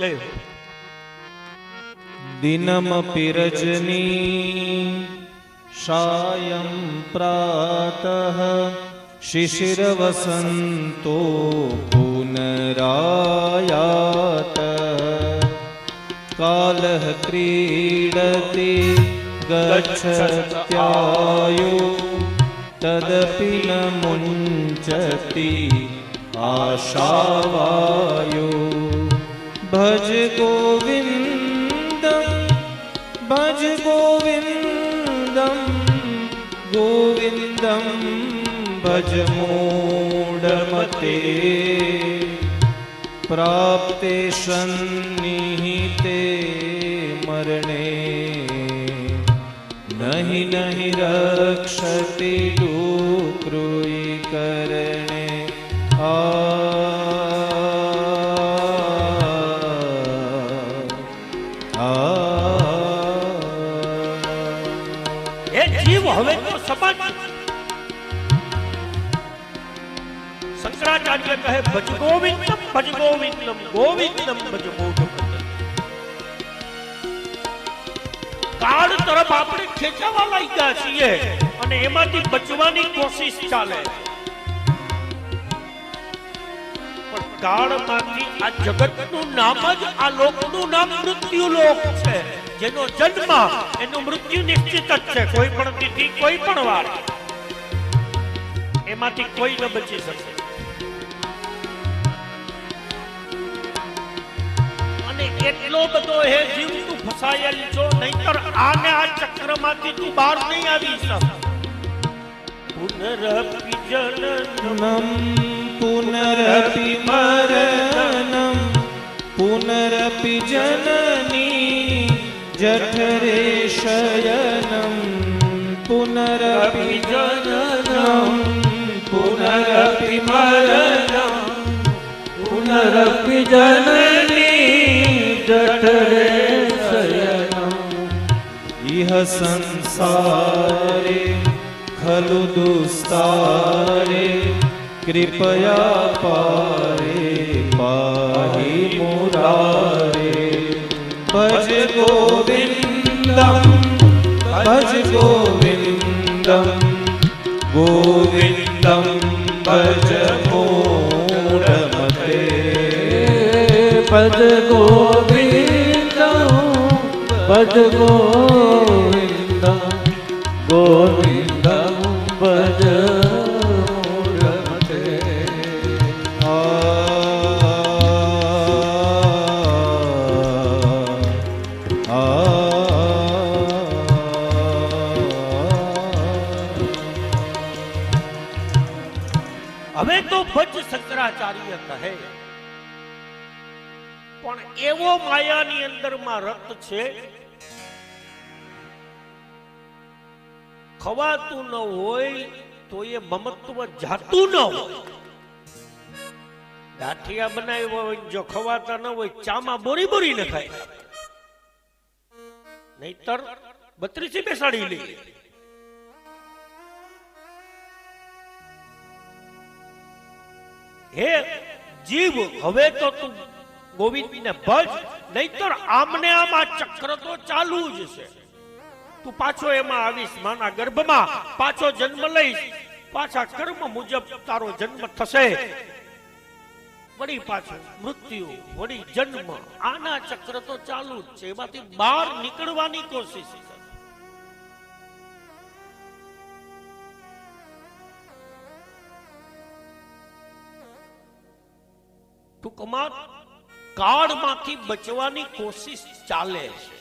લઈ દિનમપિ રજની સાયં પ્રાતઃ શિશિરવસંતો પુનરાયાત. કાલઃ ક્રીડતિ ગચ્છત્યાયુ તદપિ ન મુંચતિ આશાવાયો. ભજ ગોવિંદમ ભજ ગોવિંદમ ગોવિંદમ ભજ મૂડમતે. પ્રાપ્તે સન્નિહિતે મરણે. નહીં નહીં રક્ષતિ દૂર એ જીવ હવે તો સમાજ શંકરાચાર્ય કહે, ભજ ગોવિંદમ ભજ ગોવિંદમ ગોવિંદમ, ભજ ગોવિંદમ કાળ તરફ આપણે ખેંચાવા લાગ્યા છીએ અને એમાંથી બચવાની કોશિશ ચાલે પણ કાળમાંથી આ જગતનું નામ જ આ લોકનું નામ મૃત્યુ લોક છે. જેનો જન્મ એનું મૃત્યુ નિશ્ચિત જ છે. કોઈ પણ તિથિ, કોઈ પણ વાર. એમાંથી કોઈ ન બચી શકે. અને એટલો બધો હે જીવ તું ફસાયેલ છો, નહીતર આને આ ચક્રમાંથી તું બહાર નહીં આવી શક. પુનરપી જનનમ नं पुनरपि मरणं पुनरपि जननी जठरे शयनं पुनरपि जननं पुनरपि मरणं पुनरपि जननी जठरे शयनम् इह संसारे खलु दुस्तारे કૃપયા પારે, પાહી મુરારે. ભજ ગોવિંદમ ભજ ગોવિંદમ ગોવિંદમ ભજ મૂરમતે ભજ ગોવિંદમ, ભજ ગોવિંદ હવે તો ભજ શંકરાચાર્ય કહે, પણ એવો માયાની અંદરમાં રક્ત છે, ખવાતું ન હોય તો એ મમત્વ જાતું ન હોય. ગાંઠિયા બનાવ્યા હોય જો ખવાતા ન હોય, ચામાં બોરી બોરી ન ખાય નહીતર બત્રીસી બેસાડી લઈએ હે જીવ, હવે તો તું ગોવિંદને ભજ, નહીતર આમને આમ આ ચક્ર તો ચાલુ જ છે. તું પાછો એમાં આવીશ, માના ગર્ભમાં, પાછો જન્મ લઈશ. પાછા કર્મ મુજબ તારો જન્મ થશે. વળી પાછું મૃત્યુ, વળી જન્મ. આના ચક્ર તો ચાલુ જ છે. એમાંથી બહાર નીકળવાની કોશિશ ટૂંકમાં કાળમાંથી બચવાની કોશિશ ચાલે છે.